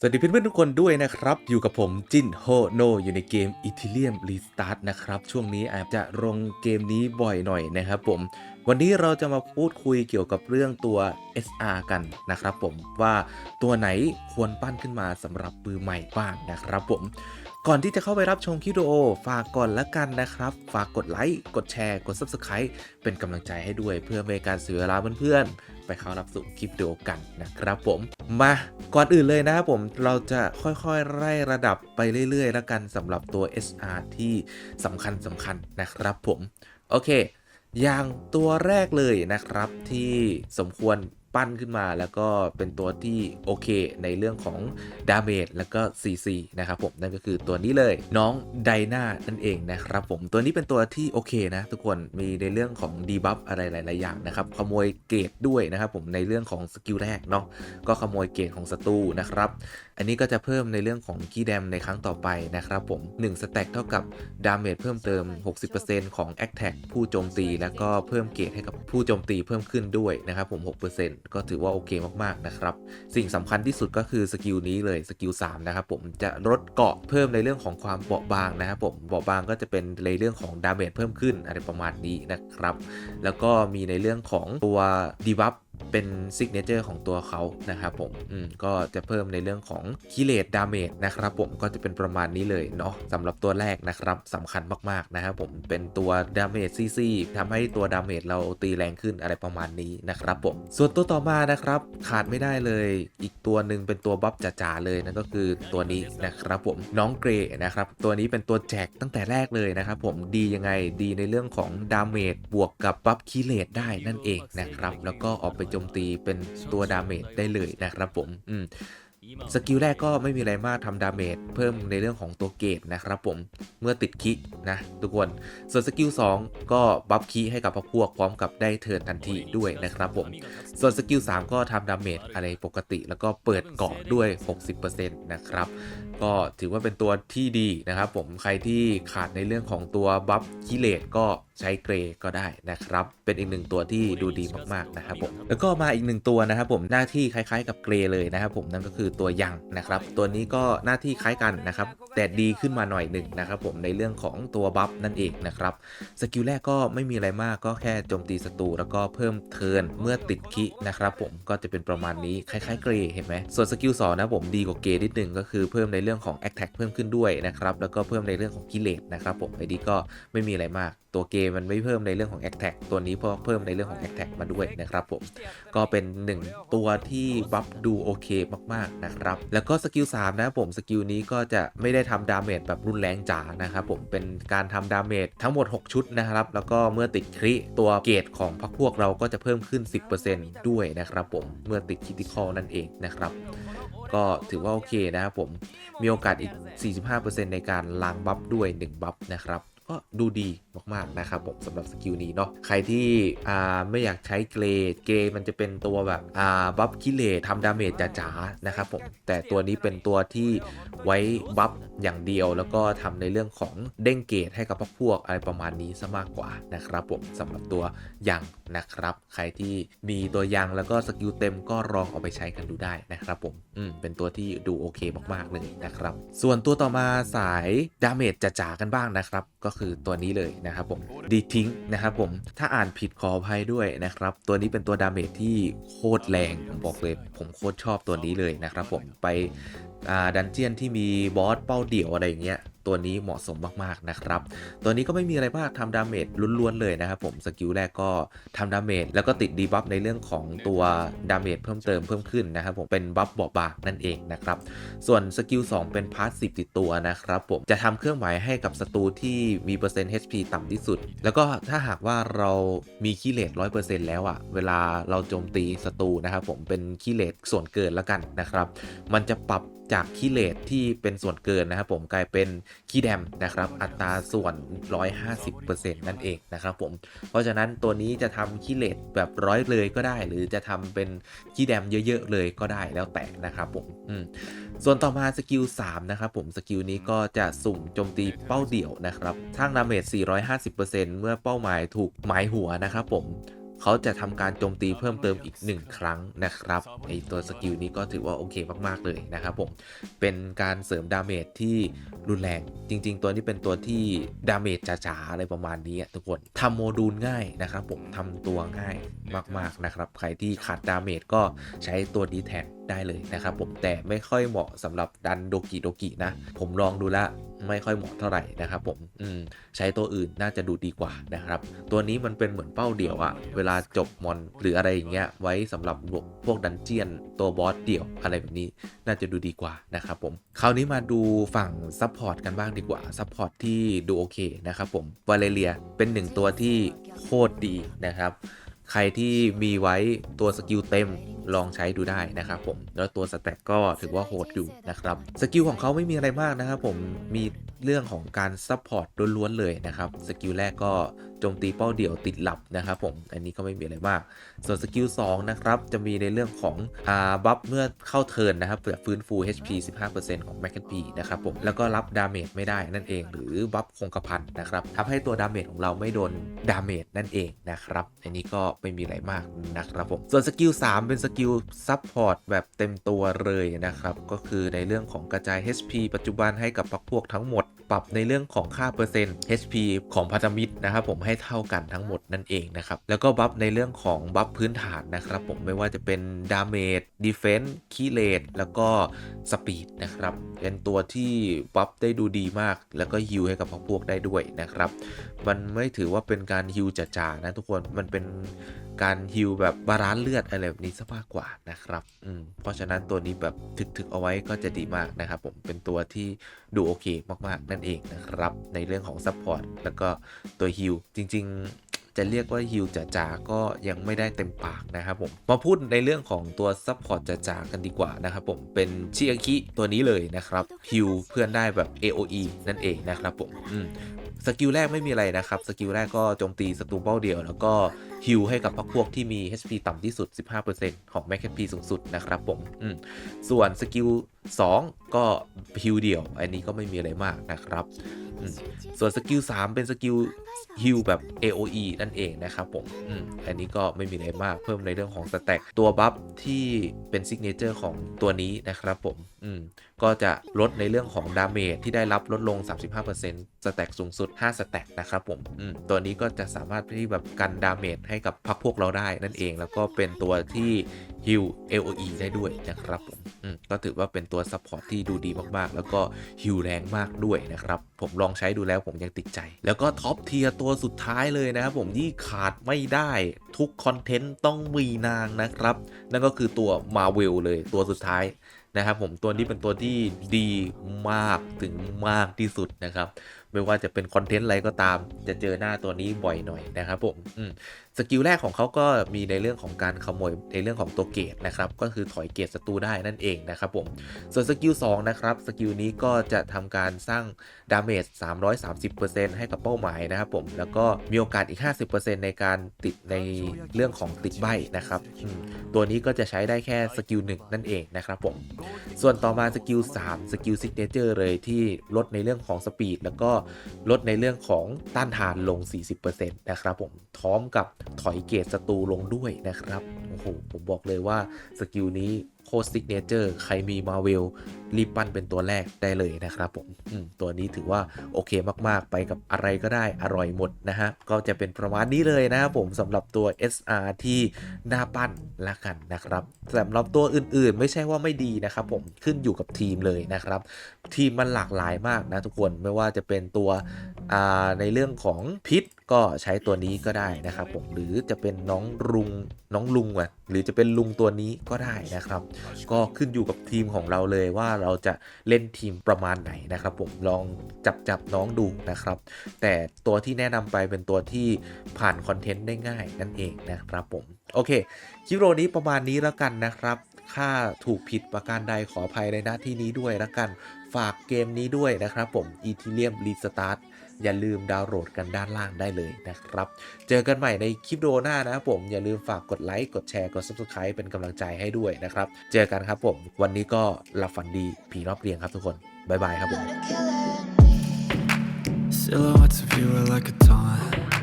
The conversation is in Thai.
สวัสดีเพื่อนๆทุกคนด้วยนะครับ อยู่กับผมจินโฮโนอยู่ในเกม e t h e r e u m Restart นะครับ ช่วงนี้อาจจะลงเกมนี้บ่อยหน่อยนะครับผม วันนี้เราจะมาพูดคุยเกี่ยวกับเรื่องตัว SR กันนะครับผมว่าตัวไหนควรปั้นขึ้นมาสำหรับมือใหม่บ้างนะครับผมก่อนที่จะเข้าไปรับชมคลิปวิดีโอ ฝากก่อนละกันนะครับ ฝากกดไลค์ กดแชร์ กด Subscribe เป็นกำลังใจให้ด้วยเพื่อไม่ให้การเสียเวลาเพื่อนๆ ไปเข้ารับสู่คลิปวิดีโอกันนะครับผมมาก่อนอื่นเลยนะครับผมเราจะค่อยๆไล่ระดับไปเรื่อยๆ แล้วกันสำหรับตัว SR ที่สำคัญสำคัญนะครับผม โอเค อย่างตัวแรกเลยนะครับที่สมควร ปั้นขึ้นมา แล้วก็เป็นตัวที่โอเคในเรื่องของดาเมจแล้วก็ CC นะครับผมนั่นก็คือตัวนี้เลยน้องไดนานั่นเองนะครับผมตัวนี้เป็นตัวที่โอเคนะ ทุกคนมีในเรื่องของดีบัฟอะไรหลายๆอย่างนะครับขโมยเกรดด้วยนะครับผมในเรื่องของสกิลแรกเนาะก็ขโมยเกรดของศัตรูนะครับอันนี้ก็จะเพิ่มในเรื่องของคีย์แดมในครั้งต่อไปนะครับผม1สแต็กเท่ากับดาเมจเพิ่มเติม 60%ของ a t t a c ผู้โจมตี แล้วก็เพิ่มเกรดให้กับผู้โจมตีเพิ่มขึ้นด้วยนะครับผม 6%ก็ถือว่าโอเคมากๆนะครับ สิ่งสำคัญที่สุดก็คือสกิลนี้เลยสกิล3นะครับผมจะลดเกาะเพิ่มในเรื่องของความเบาบางนะครับผมเบาบางก็จะเป็นในเรื่องของดาเมจเพิ่มขึ้นอะไรประมาณนี้นะครับ แล้วก็มีในเรื่องของตัวดีบัฟ เป็นซิกเนเจอร์ของตัวเขานะครับผม อืม ก็จะเพิ่มในเรื่องของคิเลตดาเมจนะครับผม ก็จะเป็นประมาณนี้เลยเนาะสำหรับตัวแรกนะครับสำคัญมาก ๆ นะครับผม เป็นตัวดาเมจซีซีทำให้ตัวดาเมจเราตีแรงขึ้นอะไรประมาณนี้นะครับผม ส่วนตัวต่อมานะครับ ขาดไม่ได้เลย อีกตัวหนึ่งเป็นตัวบัฟจ๋าๆเลยนั่นก็คือตัวนี้นะครับผม น้องเกรนะครับ ตัวนี้เป็นตัวแจกตั้งแต่แรกเลยนะครับผม ดียังไง ดีในเรื่องของดาเมจบวกกับบัฟคิเลตได้นั่นเองนะครับ แล้วก็ออกไปโจมตีเป็นตัวดาเมจได้เลยนะครับผมอืมสกิลแรกก็ไม่มีอะไรมากทำดาเมจเพิ่มในเรื่องของตัวเกตนะครับผมเมื่อติดคินะทุกคน ส่วนสกิล2ก็บัฟคีให้กับพวกพร้อมกับได้เทิร์นทันทีด้วยนะครับผม ส่วนสกิล3ก็ทำดาเมจอะไรปกติ แล้วก็เปิดเกาะด้วย 60%นะครับก็ถือว่าเป็นตัวที่ดีนะครับผมใครที่ขาดในเรื่องของตัวบัฟคิเลตก็ ใช้เกรก็ได้นะครับ เป็นอีกหนึ่งตัวที่ดูดีมากๆนะครับผมแล้วก็มาอีกหนึ่งตัวนะครับผมหน้าที่คล้ายๆกับเกรเลยนะครับผมนั่นก็คือตัวยังนะครับ ตัวนี้ก็หน้าที่คล้ายกันนะครับ แต่ดีขึ้นมาหน่อยหนึ่งนะครับผมในเรื่องของตัวบัฟนั่นเองนะครับสกิลแรกก็ไม่มีอะไรมากก็แค่โจมตีศัตรูแล้วก็เพิ่มเทิร์นเมื่อติดคินะครับผมก็จะเป็นประมาณนี้คล้ายๆเกรเห็นไหมส่วนสกิลสองนะผมดีกว่าเกรนิดนึงก็คือเพิ่มในเรื่องของ a t t a c เพิ่มขึ้นด้วยนะครับแล้วก็เพิ่มในเรื่องของกิเลสนะครับผมไอ้นี้ก็ไม่มีอะไรมากตัวเกมมันไม่เพิ่มในเรื่องของ a t t a c ตัวนี้เพราะเพิ่มในเรื่องของ a t t a c มาด้วยนะครับผม ก็เป็น 1 ตัวที่บัฟดูโอเคมากๆนะครับ แล้วก็สกิล3นะผมสกิลนี้ก็จะไม่ได้ทำดาเมจแบบรุนแรงจ๋านะครับผมเป็นการทำดาเมจทั้งหมด 6 ชุดนะครับ แล้วก็เมื่อติดคริตัวเกรดของพักพวกเราก็จะเพิ่มขึ้น 10%ด้วยนะครับผมเมื่อติดคิติคอลนั่นเองนะครับก็ถือว่าโอเคนะครับผม มีโอกาสอีก 45%ในการล้างบัฟด้วย 1 บัฟนะครับ ก็ดูดี มากๆนะครับผมสำหรับสกิลนี้เนาะใครที่อ่าไม่อยากใช้เกรดเกรดมันจะเป็นตัวแบบอ่าบัฟคิเลตทำดาเมจจ๋าๆนะครับผมแต่ตัวนี้เป็นตัวที่ไว้บัฟอย่างเดียว แล้วก็ทำในเรื่องของเด้งเกรดให้กับพวกอะไรประมาณนี้ซะมากกว่านะครับผมสำหรับตัวยังนะครับ ใครที่มีตัวยังแล้วก็สกิลเต็มก็ลองเอาไปใช้กันดูได้นะครับผมอืมเป็นตัวที่ดูโอเคมากๆเลยนะครับ ส่วนตัวต่อมาสายดาเมจจ๋าๆกันบ้างนะครับ ก็คือตัวนี้เลยนะครับผมดีทิ้งนะครับผมถ้าอ่านผิดขออภัยด้วยนะครับ ตัวนี้เป็นตัวดาเมจที่โคตรแรงผมบอกเลย ผมโคตรชอบตัวนี้เลยนะครับผมไปดันเจียนที่มีบอสเป้าเดี่ยวอะไรอย่างเงี้ย ตัวนี้เหมาะสมมากๆนะครับ ตัวนี้ก็ไม่มีอะไรมากทำดาเมจล้วนๆเลยนะครับผมสกิลแรกก็ทำดาเมจแล้วก็ติดดีบัฟในเรื่องของตัวดาเมจเพิ่มเติมเพิ่มขึ้นนะครับผมเป็นบัฟบอบบางนั่นเองนะครับ ส่วนสกิล2เป็นพาร์ทสิติดตัวนะครับผมจะทำเครื่องหมายให้กับศัตรูที่มีเปอร์เซ็นต์ HP ต่ำที่สุด แล้วก็ถ้าหากว่าเรามีคีเลตร้อยเปอร์เซ็นต์แล้วอะเวลาเราโจมตีศัตรูนะครับผมเป็นคีเลตส่วนเกินแล้วกันนะครับ มันจะปรับ จากคีเลตที่เป็นส่วนเกินนะครับผมกลายเป็นคีแดมนะครับอัตราส่วน 150%นั่นเองนะครับผมเพราะฉะนั้นตัวนี้จะทำคีเลตแบบร้อยเลยก็ได้ หรือจะทำเป็นคีแดมเยอะๆเลยก็ได้แล้วแต่นะครับผมมส่วนต่อมาสกิล3นะครับผมสกิลนี้ก็จะสุ่มโจมตีเป้าเดี่ยวนะครับสร้างดาเมจ450%เมื่อเป้าหมายถูกหมายหัวนะครับผม เขาจะทำการโจมตีเพิ่มเติมอีก 1 ครั้งนะครับไอตัวสกิลนี้ก็ถือว่าโอเคมากๆเลยนะครับผม เป็นการเสริมดาเมจที่รุนแรงจริง ๆ ตัวนี้เป็นตัวที่ดาเมจจ๋าๆอะไรประมาณนี้ทุกคนทำโมดูลง่ายนะครับผมทำตัวง่ายมากๆนะครับใครที่ขาดดาเมจก็ใช้ตัวนี้แทนได้เลยนะครับผมแต่ไม่ค่อยเหมาะสำหรับดันโดกิโดกินะ ผมลองดูละ ไม่ค่อยเหมาะเท่าไหร่นะครับผมอืมใช้ตัวอื่นน่าจะดูดีกว่านะครับ ตัวนี้มันเป็นเหมือนเป้าเดี่ยวอะเวลาจบมอนหรืออะไรอย่างเงี้ยไว้สำหรับพวกดันเจียนตัวบอสเดี่ยวอะไรแบบนี้น่าจะดูดีกว่านะครับผมคราวนี้มาดูฝั่งซัพพอร์ตกันบ้างดีกว่าซัพพอร์ตที่ดูโอเคนะครับผมวาเลเรียเป็นหนึ่งตัวที่โคตรดีนะครับ ใครที่มีไว้ตัวสกิลเต็มลองใช้ดูได้นะครับผม แล้วตัวสแต็กก็ถือว่าโหดอยู่นะครับ สกิลของเขาไม่มีอะไรมากนะครับผม มีเรื่องของการซัพพอร์ตล้วนๆเลยนะครับ สกิลแรกก็โจมตีเป้าเดี่ยวติดหลับนะครับผม อันนี้ก็ไม่มีอะไรมาก ส่วนสกิล2นะครับจะมีในเรื่องของอ่าบัฟเมื่อเข้าเทิร์นนะครับเผื่อฟื้นฟู HP 15%ของ m a c น p นะครับผมแล้วก็รับดาเมจไม่ได้นั่นเอง หรือบัฟคงกระพันนะครับทำให้ตัวดาเมจของเราไม่โดนดาเมจนั่นเองนะครับ อันนี้ก็ไม่มีอะไรมากนะครับผม ส่วนสกิล3เป็นสกิลซัพพอร์ตแบบเต็มตัวเลยนะครับ ก็คือในเรื่องของกระจาย HP ปัจจุบันให้กับพรรคพวกทั้งหมด ปรับในเรื่องของค่าเปอร์เซ็นต์ HP ของพันธมิตรนะครับผมใให้เท่ากันทั้งหมดนั่นเองนะครับแล้วก็บัฟในเรื่องของบัฟพื้นฐานนะครับผมไม่ว่าจะเป็นดาเมจดีเฟนส์คีเลตแล้วก็สปีดนะครับเป็นตัวที่บัฟได้ดูดีมาก แล้วก็ฮิวให้กับพรรคพวกได้ด้วยนะครับมันไม่ถือว่าเป็นการฮิวจ๋าๆนะทุกคนมันเป็น การฮิวแบบบาลานซ์เลือดอะไรแบบนี้ซะมากกว่านะครับอืมเพราะฉะนั้นตัวนี้แบบถึกๆเอาไว้ก็จะดีมากนะครับผมเป็นตัวที่ดูโอเคมากๆ นั่นเองนะครับ ในเรื่องของซัพพอร์ตแล้วก็ตัวฮิวจริง ๆจะเรียกว่าฮิวจ๋าๆก็ยังไม่ได้เต็มปากนะครับผม มาพูดในเรื่องของตัวซัพพอร์ตจ๋าๆกันดีกว่านะครับผม เป็นชิอาคิตัวนี้เลยนะครับฮิวเพื่อนได้แบบ AOE นั่นเองนะครับผม สกิลแรกไม่มีอะไรนะครับ สกิลแรกก็โจมตีศัตรูเป้าเดียว แล้วก็ฮิวให้กับพรรคพวกที่มี HP ต่ำที่สุด 15%ของ Max HP สูงสุดนะครับผมอืมส่วนสกิล2ก็ฮิวเดี่ยว อันนี้ก็ไม่มีอะไรมากนะครับ ส่วนสกิล3เป็นสกิลฮิลแบบ AOE นั่นเองนะครับผมออันนี้ก็ไม่มีอะไรมากเพิ่มในเรื่องของสแต็กตัวบัฟที่เป็นซิกเนเจอร์ของตัวนี้นะครับผมอืมก็จะลดในเรื่องของดาเมจที่ได้รับลดลง 35%สแต็กสูงสุด 5 สแต็กนะครับผมอืมตัวนี้ก็จะสามารถที่แบบกันดาเมจให้กับพรรคพวกเราได้นั่นเอง แล้วก็เป็นตัวที่ฮิล LOE ได้ด้วยนะครับผมอืมก็ถือว่าเป็นตัวซัพพอร์ตที่ดูดีมากๆ แล้วก็ฮิลแรงมากด้วยนะครับ ผมลองใช้ดูแล้วผมยังติดใจ แล้วก็ท็อปเทียร์ตัวสุดท้ายเลยนะครับผมที่ขาดไม่ได้ทุกคอนเทนต์ต้องมีนางนะครับ นั่นก็คือตัวมาเวลเลยตัวสุดท้ายนะครับผมตัวนี้เป็นตัวที่ดีมากถึงมากที่สุดนะครับไม่ว่าจะเป็นคอนเทนต์อะไรก็ตาม จะเจอหน้าตัวนี้บ่อยหน่อยนะครับผมสกิลแรกของเขาก็มีในเรื่องของการขโมยในเรื่องของตัวเกตนะครับก็คือถอยเกตศัตรูได้นั่นเองนะครับผมส่วนสกิล2นะครับสกิลนี้ก็จะทำการสร้างดาเมจ330%ให้กับเป้าหมายนะครับผมแล้วก็มีโอกาสอีก 50%ในการติดในเรื่องของติดใบนะครับตัวนี้ก็จะใช้ได้แค่สกิล1นั่นเองนะครับผมส่วนต่อมาสกิล3สกิลซิกเนเจอร์เลยที่ลดในเรื่องของสปีดแล้วก็ลดในเรื่องของต้านทานลง 40%นะครับผมพร้อมกับถอยเกตศัตรูลงด้วยนะครับโอ้โหผมบอกเลยว่าสกิลนี้ โคตรซิกเนเจอร์ใครมีมาเวลรีบปั้นเป็นตัวแรกได้เลยนะครับผมมตัวนี้ถือว่าโอเคมากๆ ไปกับอะไรก็ได้อร่อยหมดนะฮะ ก็จะเป็นประมาณนี้เลยนะครับผมสำหรับตัว SR ที่น่าปั้นละกันนะครับสำหรับตัวอื่นๆ ไม่ใช่ว่าไม่ดีนะครับผมขึ้นอยู่กับทีมเลยนะครับ ทีมมันหลากหลายมากนะทุกคนไม่ว่าจะเป็นตัวในเรื่องของพิษก็ใช้ตัวนี้ก็ได้นะครับผมหรือจะเป็นน้องลุงน้องลุงอะ หรือจะเป็นลุงตัวนี้ก็ได้นะครับ ก็ขึ้นอยู่กับทีมของเราเลยว่าเราจะเล่นทีมประมาณไหนนะครับ ผมลองจับจับน้องดูนะครับ แต่ตัวที่แนะนำไปเป็นตัวที่ผ่านคอนเทนต์ได้ง่ายนั่นเองนะครับผม โอเคคลิปโรนี้ประมาณนี้แล้วกันนะครับ ค่าถูกผิดประการใดขออภัยในหน้าที่นี้ด้วยแล้วกัน ฝากเกมนี้ด้วยนะครับผม e t h e r e u m Restart อย่าลืมดาวน์โหลดกันด้านล่างได้เลยนะครับ เจอกันใหม่ในคลิปวิดีโอหน้านะครับผมอย่าลืมฝากกดไลค์กดแชร์กด Subscribe เป็นกำลังใจให้ด้วยนะครับ เจอกันครับผม วันนี้ก็หลับฝันดีผีรอบเรียงครับทุกคนบ๊ายบายครับผม Silhouettes of you are like a taunt